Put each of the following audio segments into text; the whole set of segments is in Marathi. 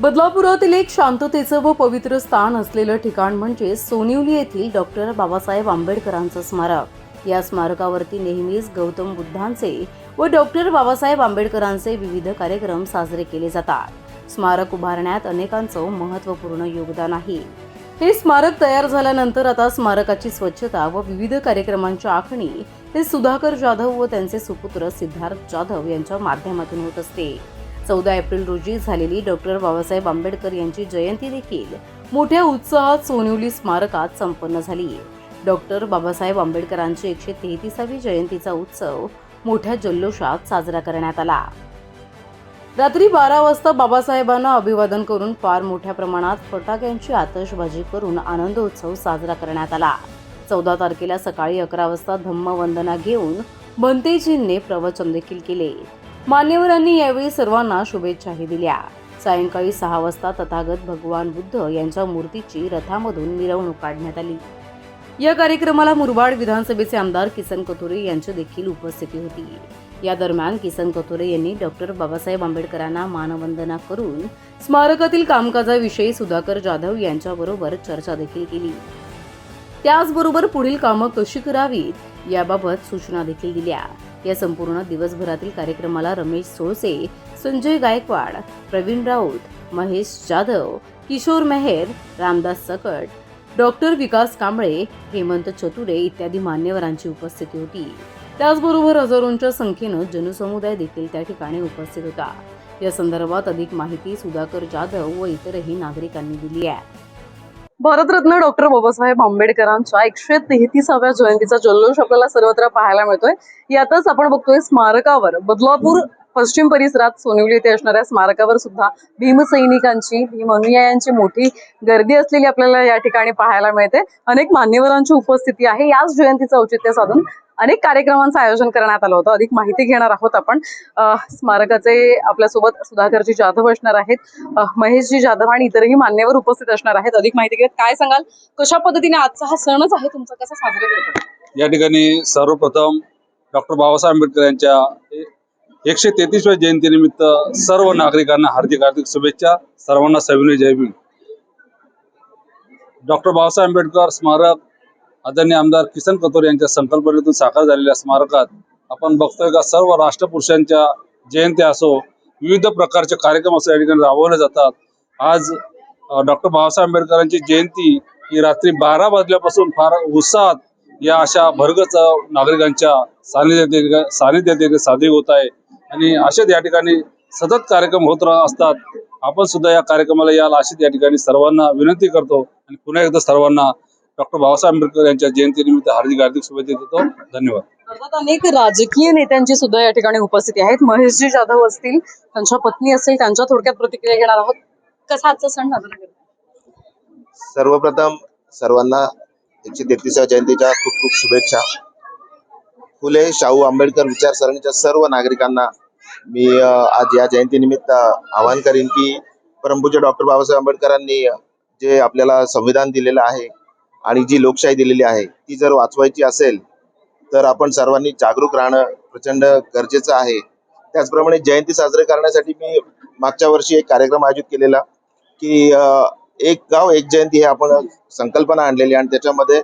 बदलापुरातील एक शांततेचं व पवित्र स्थान असलेलं ठिकाण म्हणजे सोनिवली येथील डॉक्टर बाबासाहेब आंबेडकरांचं स्मारक. या स्मारकावरती नेहमीच गौतम बुद्धांचे व डॉक्टर बाबासाहेब आंबेडकरांचे विविध कार्यक्रम साजरे केले जातात. स्मारक उभारण्यात अनेकांचं महत्त्वपूर्ण योगदान आहे. हे स्मारक तयार झाल्यानंतर आता स्मारकाची स्वच्छता व विविध कार्यक्रमांच्या आखणी हे सुधाकर जाधव व त्यांचे सुपुत्र सिद्धार्थ जाधव यांच्या माध्यमातून होत असते. चौदा एप्रिल रोजी झालेली डॉक्टर बाबासाहेब आंबेडकर यांची जयंती देखील मोठ्या उत्साहात सोनिवली स्मारकात संपन्न झाली. डॉक्टर बाबासाहेब आंबेडकरांची एकशे तेहतीसावी जयंतीचा उत्सव मोठ्या जल्लोषात साजरा करण्यात आला. रात्री बारा वाजता बाबासाहेबांना अभिवादन करून फार मोठ्या प्रमाणात फटाक्यांची आतषबाजी करून आनंदोत्सव साजरा करण्यात आला. चौदा तारखेला सकाळी अकरा वाजता धम्मवंदना घेऊन भंतेजींनी प्रवचन देखील केले. मान्यवरांनी यावेळी सर्वांना शुभेच्छाही दिल्या. सायंकाळी सहा वाजता तथागत भगवान बुद्ध यांच्या मूर्तीची रथामधून मिरवणूक काढण्यात आली. या कार्यक्रमाला मुरबाड विधानसभेचे आमदार किसन कथोरे यांची देखील उपस्थिती होती. या दरम्यान किसन कथोरे यांनी डॉक्टर बाबासाहेब आंबेडकरांना मानवंदना करून स्मारकातील कामकाजाविषयी सुधाकर जाधव यांच्याबरोबर चर्चा देखील केली. त्याचबरोबर पुढील कामं कशी करावीत याबाबत सूचना देखील दिल्या. या संपूर्ण दिवसभरातील कार्यक्रमाला रमेश सोळसे संजय गायकवाड प्रवीण राऊत महेश जाधव किशोर मेहेर रामदास सकट डॉक्टर विकास कांबळे हेमंत चतुरे इत्यादी मान्यवरांची उपस्थिती होती. त्याचबरोबर हजारोंच्या संख्येनं जनसमुदाय देखील त्या ठिकाणी उपस्थित होता. या संदर्भात अधिक माहिती सुधाकर जाधव व इतरही नागरिकांनी दिली आहे. भारतरत्न डॉक्टर बाबासाहेब आंबेडकरांच्या एकशे तेहतीसाव्या जयंतीचा जल्लोष आपल्याला सर्वत्र पाहायला मिळतोय. यातच आपण बघतोय स्मारकावर. बदलापूर पश्चिम परिसरात सोनिवली येथे असणाऱ्या स्मारकावर सुद्धा भीमसैनिकांची भीम अनुयायांची मोठी गर्दी असलेली आपल्याला या ठिकाणी पाहायला मिळते. अनेक मान्यवरांची उपस्थिती आहे. याच जयंतीचं औचित्य साधून अनेक कार्यक्रमांचं आयोजन करण्यात आलं होतं. अधिक माहिती घेणार आहोत आपण. स्मारकाचे आपल्यासोबत सुधाकरजी जाधव असणार आहेत. महेशजी जाधव आणि इतरही मान्यवर उपस्थित असणार आहेत. अधिक माहिती घेत काय सांगाल? कशा पद्धतीने आजचा हा सणच आहे तुमचा? कसा साजरा करतो या ठिकाणी सर्वप्रथम डॉक्टर बाबासाहेब आंबेडकर यांच्या एकशे तेहतीसव्या जयंतीनिमित्त सर्व नागरिकांना हार्दिक हार्दिक शुभेच्छा. सर्वांना सविनय जय डॉक्टर बाबासाहेब आंबेडकर स्मारक आदरणीय आमदार किसन कथोर यांच्या संकल्पनेतून साकार झालेल्या स्मारकात आपण बघतोय का सर्व राष्ट्रपुरुषांच्या जयंत्या असो विविध प्रकारचे कार्यक्रम असो या ठिकाणी राबवले जातात. आज डॉक्टर बाबासाहेब आंबेडकरांची जयंती ही रात्री बारा वाजल्यापासून फार उत्साहात या अशा भरगच नागरिकांच्या सानिध्यात सानिध्यात साधिक होत आहे. आणि असेच या ठिकाणी सतत कार्यक्रम होत असतात. आपण सुद्धा या कार्यक्रमाला याल अशीच या ठिकाणी सर्वांना विनंती करतो आणि पुन्हा एकदा सर्वांना डॉक्टर बाबासाहेब आंबेडकर यांच्या जयंतीनिमित्त हार्दिक हार्दिक शुभेच्छा देतो. धन्यवाद. अनेक राजकीय नेत्यांची सुद्धा या ठिकाणी उपस्थिती आहेत. महेशजी जाधव असतील त्यांच्या पत्नी असतील त्यांच्या थोडक्यात प्रतिक्रिया घेणार आहोत. कसा आजचा सण साजरा करतो सर्वप्रथम सर्वांना एकशे तेहतीसव्या जयंतीच्या खूप खूप शुभेच्छा. फुले शाहू आंबेडकर विचारसरणीच्या सर्व नागरिकांना मी आज या जयंतीनिमित्त आवाहन करीन की परमपूज्य डॉक्टर बाबासाहेब आंबेडकरांनी जे आपल्याला संविधान दिलेलं आहे आणि जी लोकशाही दिलेली आहे ती जर वाचवायची असेल तर आपण सर्वांनी जागरूक राहणं प्रचंड गरजेचं आहे. त्याचप्रमाणे जयंती साजरी करण्यासाठी मी मागच्या वर्षी एक कार्यक्रम आयोजित केलेला की एक गाव एक जयंती हे आपण संकल्पना आणलेली आणि त्याच्यामध्ये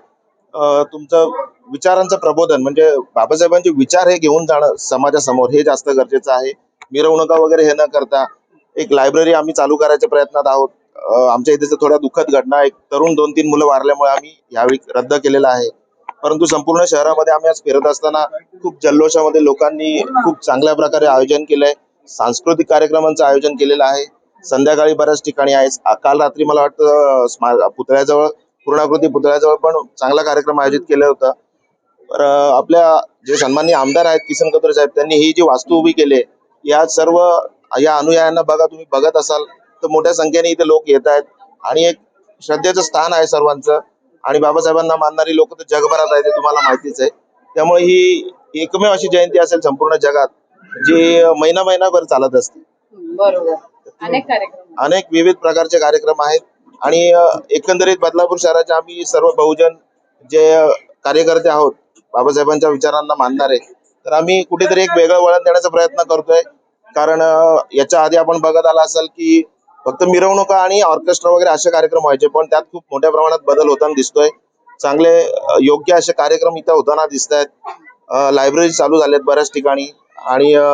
तुमचं विचारांचं प्रबोधन म्हणजे बाबासाहेबांचे विचार हे घेऊन जाणं समाजासमोर हे जास्त गरजेचं आहे. मिरवणुका वगैरे हे न करता एक लायब्ररी आम्ही चालू करायच्या प्रयत्नात आहोत. आमच्या इथे थोड्या दुःखद घटना एक तरुण दोन तीन मुलं वारल्यामुळे आम्ही यावेळी रद्द केलेला आहे. परंतु संपूर्ण शहरामध्ये आम्ही आज फिरत असताना खूप जल्लोषामध्ये लोकांनी खूप चांगल्या प्रकारे आयोजन केलंय. सांस्कृतिक कार्यक्रमांचं आयोजन केलेलं आहे. संध्याकाळी बऱ्याच ठिकाणी आहे काल रात्री मला वाटतं पुतळ्याजवळ पूर्णाकृती पुतळ्याजवळ पण चांगला कार्यक्रम आयोजित केला होता. तर आपल्या जे सन्माननीय आमदार आहेत किसन कतोरे साहेब त्यांनी ही जी वास्तू उभी केली आहे, या सर्व या अनुयायांना बघा तुम्ही बघत असाल. तर मोठ्या संख्येने इथे लोक येत आहेत. आणि एक श्रद्धेचं स्थान आहे सर्वांचं. आणि बाबासाहेबांना मानणारी लोक तर जगभरात आहेत हे तुम्हाला माहितीच आहे. त्यामुळे ही एकमेव अशी जयंती असेल संपूर्ण जगात जी महिना महिनाभर चालत असते. अनेक विविध प्रकारचे कार्यक्रम आहेत. आणि एकंदरीत बदलापूर शहराचे आम्ही सर्व बहुजन जे कार्यकर्ते आहोत बाबासाहेबांच्या विचारांना मानणारे तर आम्ही कुठेतरी एक वेगळं वळण देण्याचा प्रयत्न करतोय. कारण याच्या आधी आपण बघत आला असाल की फक्त मिरवणुका आणि ऑर्केस्ट्रा वगैरे असे कार्यक्रम व्हायचे पण त्यात खूप मोठ्या प्रमाणात बदल होताना दिसतोय. चांगले योग्य असे कार्यक्रम इथं होताना दिसत आहेत लायब्ररी चालू झाल्यात बऱ्याच ठिकाणी. आणि अ,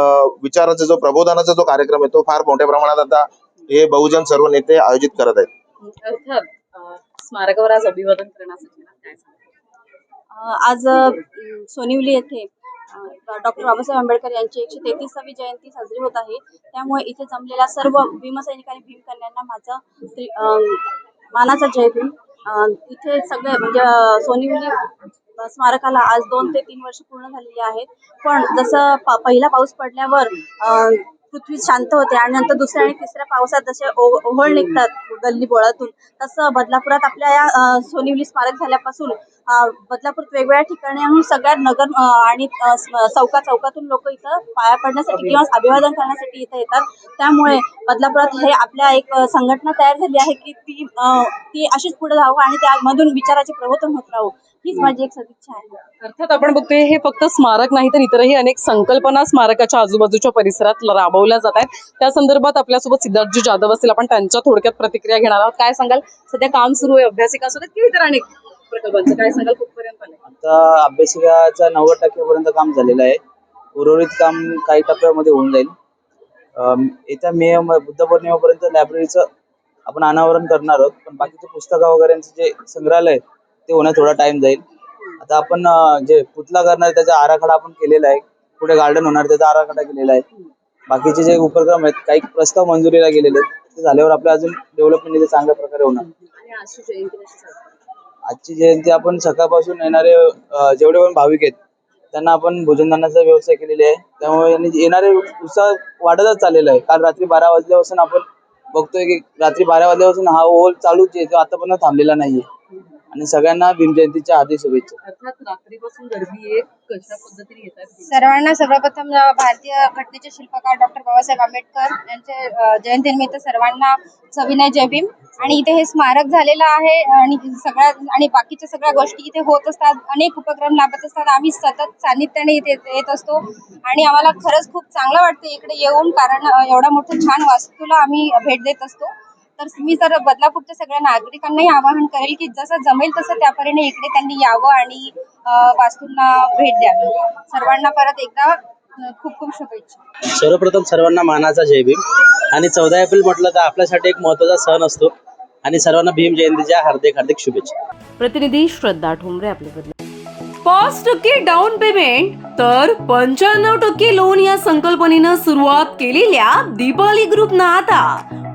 विचाराचा जो प्रबोधनाचा जो कार्यक्रम आहे तो फार मोठ्या प्रमाणात आता हे बहुजन सर्व नेते आयोजित करत आहेत. अर्थात स्मारकावर आज अभिवादन करण्यासाठी आज सोनिवली येथे डॉक्टर बाबासाहेब आंबेडकर यांची एकशे तेहतीसावी जयंती साजरी होत आहे. त्यामुळे इथे जमलेल्या सर्व भीमसैनिक आणि भीमकन्यांना माझा अ, मानाचा जय भीम. इथे सगळे म्हणजे सोनिवली स्मारकाला आज दोन ते तीन वर्ष पूर्ण झालेली आहेत. पण जसं पहिला पाऊस पडल्यावर अ, पृथ्वी शांत होते आणि नंतर दुसऱ्या आणि तिसऱ्या पावसात जसे ओ- निघतात गल्ली बोळातून तसं बदलापुरात आपल्या या सोनिवली स्मारक झाल्यापासून बदलापूर वेगवेगळ्या ठिकाणी सगळ्या नगर आणि चौका चौकातून लोक इथं पाया पडण्यासाठी किंवा अभिवादन करण्यासाठी इथं येतात. त्यामुळे बदलापुरात हे आपल्या एक संघटना तयार झाली आहे की ती ती अशीच पुढे जावं आणि त्यामधून विचाराचे प्रवर्तन होत राहू. हीच माझी एक सदिच्छा आहे. अर्थात आपण बघतोय हे फक्त स्मारक नाही तर इतरही अनेक संकल्पना स्मारकाच्या आजूबाजूच्या परिसरात राबवल्या जात आहेत. त्या संदर्भात आपल्यासोबत सिद्धार्थजी जाधव असतील. आपण त्यांच्या थोडक्यात प्रतिक्रिया घेणार आहोत. काय सांगाल? सध्या काम सुरू आहे अभ्यासिका असू देत किंवा इतर अनेक प्रकल्पांचं काय सांगाल? कुठपर्यंत आलंय? आता अभ्यासिकाचा नव्वद टक्क्यापर्यंत काम झालेलं आहे. उर्वरित काम काही टप्प्यामध्ये होऊन जाईल. अम, येत्या मे म- बुद्ध पौर्णिमेपर्यंत लायब्ररीचं आपण अनावरण करणार आहोत. पण बाकीचे पुस्तकं वगैरेंचं जे संग्रहालय आहे, ते होण्यात थोडा टाइम जाईल. आता आपण अं, जे पुतला करणार आहे, त्याचा आराखडा आपण केलेला आहे. पुढे गार्डन होणार त्याचा आराखडा केलेला आहे. बाकीचे जे उपक्रम आहेत काही प्रस्ताव मंजुरीला गेलेले आहेत. ते झाल्यावर आपल्या अजून डेव्हलपमेंट इथे चांगल्या प्रकारे होणार. आणि आजची जयंती कशी साजरी? आजची जयंती आपण सकाळपासून येणारे अ, जेवढे पण भाविक आहेत त्यांना आपण भोजनदानाचा व्यवस्था केलेली आहे. त्यामुळे येणारे उत्साह वाढतच चाललेला आहे. काल रात्री बारा वाजल्यापासून आपण बघतोय की रात्री बारा वाजल्यापासून हा ओहोळ चालूच आहे तो आतापर्यंत थांबलेला नाहीये. आणि सगळ्यांना भीम जयंतीच्या हार्दिक शुभेच्छा. अर्थात रात्रीपासून गर्दी आहे. कशा पद्धतीने येतात सर्वांना सर्वप्रथम भारतीय घटनेचे शिल्पकार डॉक्टर बाबासाहेब आंबेडकर यांचे अ, जयंतीनिमित्त सर्वांना सविनय जय भीम. आणि इथे हे स्मारक झालेलं आहे आणि सगळ्या आणि बाकीच्या सगळ्या गोष्टी इथे होत असतात. अनेक उपक्रम लाभत असतात. आम्ही सतत सानिध्याने इथे येत असतो. आणि आम्हाला खरंच खूप चांगलं वाटतं इकडे येऊन कारण एवढा मोठं छान वास्तूला आम्ही भेट देत असतो. तर मी तर बदलापूरच्या सगळ्या नागरिकांनाही आवाहन करेल की जसं जमेल तसं त्यापरीने इकडे त्यांनी यावं आणि वास्तूंना भेट द्यावी. सर्वांना परत एकदा खूप खूप शुभेच्छा. सर्वप्रथम सर्वांना मानाचा जय भीम. आणि चौदा एप्रिल म्हटलं तर आपल्यासाठी एक महत्त्वाचा सण असतो. आणि सर्वांना भीम जयंतीच्या हार्दिक हार्दिक शुभेच्छा. प्रतिनिधी श्रद्धा ठोंबरे आपले बदल पाच टक्के डाऊन पेमेंट तर पंच्याण्णव टक्के लोन या संकल्पनेनं सुरुवात केलेल्या दीपाली ग्रुपनं आता.